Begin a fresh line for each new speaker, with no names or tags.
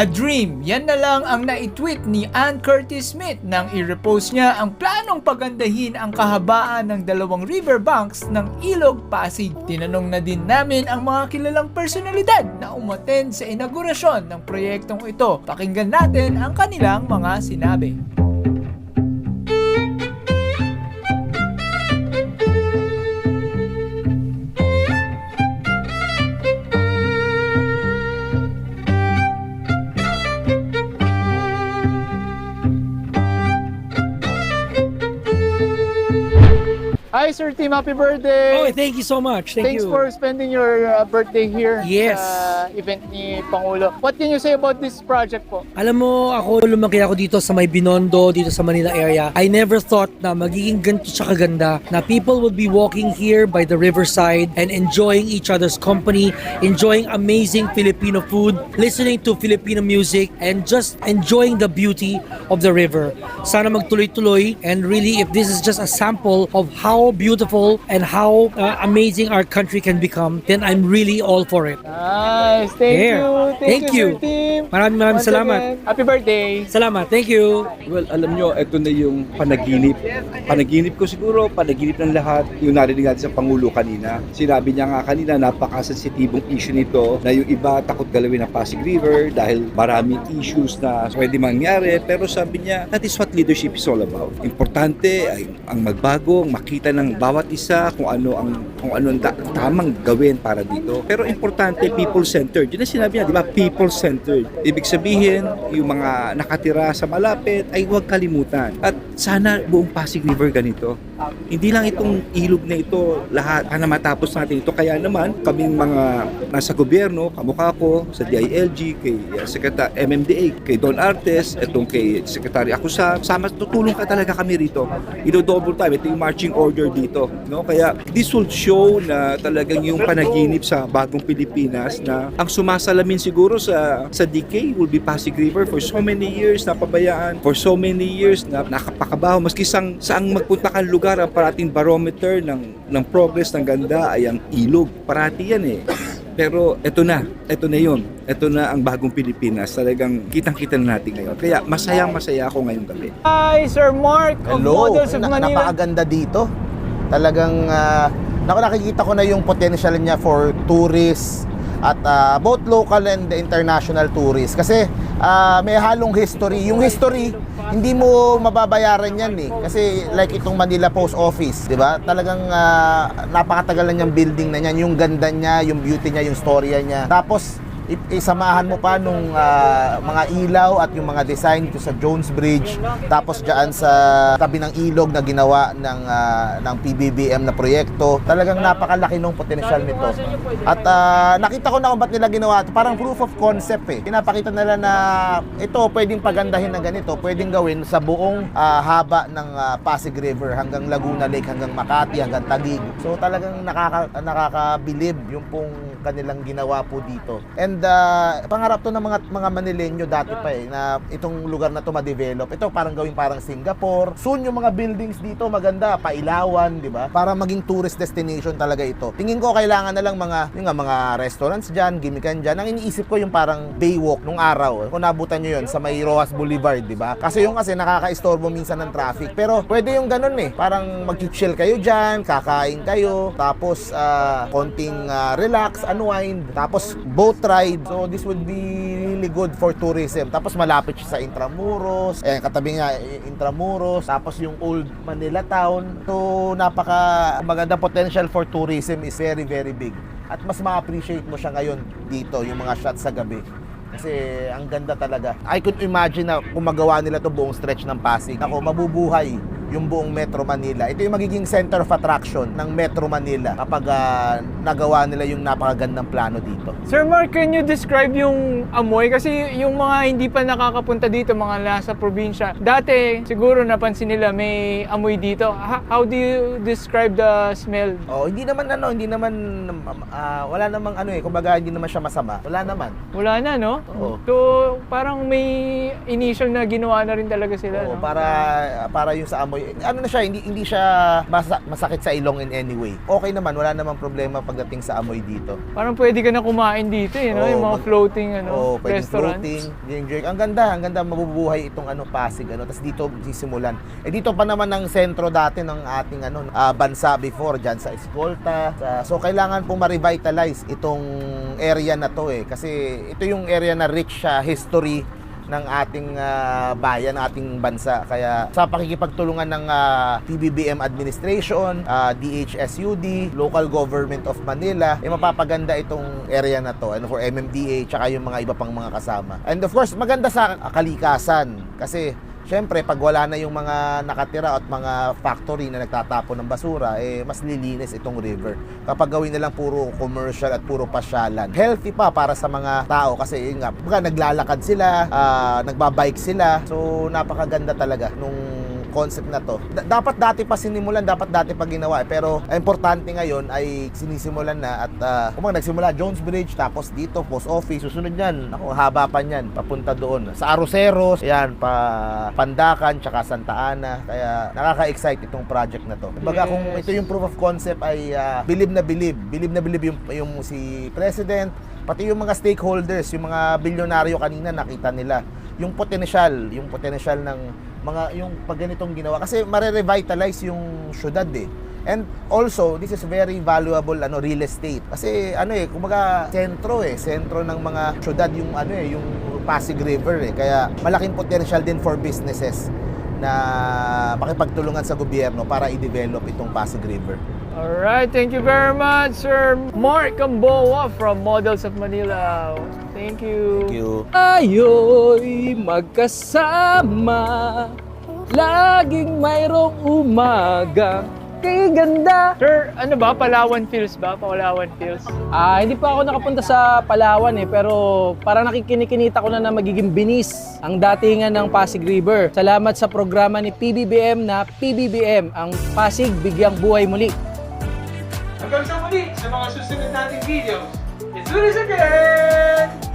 A dream, yan na lang ang na-tweet ni Ann Curtis Smith nang i-repost niya ang planong pagandahin ang kahabaan ng dalawang riverbanks ng Ilog Pasig. Tinanong na din namin ang mga kilalang personalidad na umaten sa inaugurasyon ng proyektong ito. Pakinggan natin ang kanilang mga sinabi.
Hi, Sir Tim. Happy birthday.
Oh, thank you so much. Thank
Thanks
you.
for spending your uh, birthday here
Yes.
sa event ni Pangulo. What can you say about this project po?
Alam mo, ako lumaki ako dito sa may Binondo, dito sa Manila area. I never thought na magiging ganito siya kaganda, na people would be walking here by the riverside and enjoying each other's company, enjoying amazing Filipino food, listening to Filipino music, and just enjoying the beauty of the river. Sana magtuloy-tuloy and really if this is just a sample of how beautiful and how uh, amazing our country can become, then I'm really all for it.
Nice. Thank
Here.
you.
Thank you.
Sir Tim.
Maraming maraming
Once
salamat.
again, Happy birthday.
Salamat. Thank you.
Well, alam nyo, ito na yung panaginip. Panaginip ko siguro, panaginip ng lahat. Yung narinig natin sa Pangulo kanina. Sinabi niya nga kanina, napakasensitibong issue nito na yung iba takot galawin ang Pasig River dahil maraming issues na pwede mangyari. Pero sabi niya, that is what leadership is all about. Importante ay ang magbago, makita ng bawat isa kung ano ang kung ano ang tamang gawin para dito. Pero importante, people-centered. Yun ang sinabi niya, di ba? People-centered. Ibig sabihin, yung mga nakatira sa malapit ay huwag kalimutan. At sana buong Pasig River ganito. Hindi lang itong ilog na ito, lahat, sana matapos natin ito. Kaya naman, kaming mga nasa gobyerno, kamukha ko, sa DILG, kay uh, MMDA, kay Don Artes, itong kay Secretary Akusa, sama, tutulong ka talaga kami rito. Ino-double time, ito yung marching order dito. No? Kaya this will show na talagang yung panaginip sa bagong Pilipinas na ang sumasalamin siguro sa sa decay will be Pasig River for so many years na pabayaan, for so many years na nakapakabaho. Maski sang, saang magpunta kang lugar, ang parating barometer ng, ng progress ng ganda ay ang ilog. Parati yan eh. Pero eto na, eto na yun. Eto na ang bagong Pilipinas. Talagang kitang-kita na natin ngayon. Kaya masayang masaya ako ngayong gabi.
Hi, Sir Mark of
Hello,
Models of
Na-
Manila.
napakaganda dito. Talagang naku, nakikita ko na yung potential niya for tourists at ah, both local and international tourists kasi ah, may halong history. Yung history hindi mo mababayaran yan eh. Kasi like itong Manila Post Office, 'di ba? Talagang ah, napakatagal na niyang building na niyan, yung ganda niya, yung beauty niya, yung storya niya. Tapos isamahan mo pa nung ah, mga ilaw at yung mga design ko sa Jones Bridge tapos diyan sa tabi ng ilog na ginawa ng ah, ng PBBM na proyekto. Talagang napakalaki ng potensyal nito. At ah, nakita ko na kung ba't nila ginawa ito. Parang proof of concept eh. Pinapakita nila na ito pwedeng pagandahin na ganito pwedeng gawin sa buong ah, haba ng ah, Pasig River hanggang Laguna Lake hanggang Makati hanggang Taguig. So talagang nakaka nakakabilib yung pong kanilang ginawa po dito. And uh, pangarap to ng mga mga Manileño dati pa eh na itong lugar na to ma-develop. Ito parang gawing parang Singapore. Soon yung mga buildings dito maganda, pailawan, di ba? Para maging tourist destination talaga ito. Tingin ko kailangan na lang mga yung nga, mga restaurants diyan, gimikan diyan. Ang iniisip ko yung parang Baywalk nung araw. Kung nabutan nyo yun sa may Rojas Boulevard, di ba? Kasi yung kasi nakaka-istorbo minsan ng traffic. Pero pwede yung ganun eh. Parang mag-chill kayo diyan, kakain kayo, tapos ah, konting ah, relax, unwind, tapos boat ride. So this would be really good for tourism. Tapos malapit siya sa Intramuros, eh katabi nga eh, Intramuros, tapos yung old Manila town. So napaka maganda potential for tourism is very very big. At mas ma-appreciate mo siya ngayon dito, yung mga shots sa gabi. Kasi ang ganda talaga. I could imagine na kung magawa nila to buong stretch ng Pasig. Ako, mabubuhay yung buong Metro Manila. Ito yung magiging center of attraction ng Metro Manila kapag ah, nagawa nila yung napakagandang plano dito.
Sir Mark, can you describe yung amoy? Kasi yung mga hindi pa nakakapunta dito, mga nasa probinsya, dati siguro napansin nila may amoy dito. How do you describe the smell?
Oh, hindi naman ano, hindi naman ah, wala namang ano eh, kumbaga hindi naman siya masama. Wala naman.
Wala na, no?
Oo.
So, parang may initial na ginawa na rin talaga sila.
Oo,
no?
para para yung sa amoy. Ano na siya, hindi hindi siya masa- masakit sa ilong in any way. Okay naman, wala namang problema pagdating sa amoy dito.
Parang pwede ka na kumain dito eh, no?
Oo,
yung mga
mag-
floating ano,
Oo, pwedeng
restaurants.
floating, yung jerk. Ang ganda, ang ganda mabubuhay itong ano Pasig ano. Tapos dito sisimulan. Eh dito pa naman ang sentro dati ng ating ano ah, bansa before diyan sa Escolta. Sa- so kailangan pong ma-revitalize itong area na to eh kasi ito yung area na rich sa history ng ating ah, bayan, ating bansa. Kaya sa pakikipagtulungan ng ah, PBBM administration, ah, DHSUD, Local Government of Manila, eh mapapaganda itong area na to and for MMDA tsaka yung mga iba pang mga kasama. And of course, maganda sa kalikasan kasi Siyempre, pag wala na yung mga nakatira at mga factory na nagtatapon ng basura, eh, mas lilinis itong river. Kapag gawin nilang puro commercial at puro pasyalan. Healthy pa para sa mga tao kasi yun nga, baga naglalakad sila, ah, nagbabike sila. So, napakaganda talaga nung concept na to. Da- dapat dati pa sinimulan, dapat dati pa ginawa. eh. Pero ang importante ngayon ay sinisimulan na at uh, kumang nagsimula Jones Bridge, tapos dito, post office, susunod yan. Ako, haba pa yan, papunta doon. Sa Aroseros, yan, pa Pandakan, tsaka Santa Ana. Kaya nakaka-excite itong project na to. Kumbaga kung
Yes.
ito yung proof of concept ay ah, believe na believe. Believe na believe yung, yung si President, pati yung mga stakeholders, yung mga bilyonaryo kanina nakita nila yung potential, yung potential ng mga yung pag ganitong ginawa kasi mare-revitalize yung syudad eh. And also, this is very valuable ano real estate. Kasi ano eh, kumbaga sentro eh, sentro ng mga syudad yung ano eh, yung Pasig River eh. Kaya malaking potential din for businesses na makipagtulungan sa gobyerno para i-develop itong Pasig River.
Alright, thank you very much, Sir Mark Gamboa from Models of Manila. Thank you.
Thank you.
Tayo'y magkasama Laging mayroong umaga Kay ganda
Sir, ano ba? Palawan Feels ba? Palawan Feels?
Ah, hindi pa ako nakapunta sa Palawan eh, pero parang nakikinikinita ko na na magiging binis ang datingan ng Pasig River. Salamat sa programa ni PBBM na PBBM, ang Pasig Bigyang Buhay Muli.
Hanggang sa muli sa mga susunod nating videos. It's Lunes again!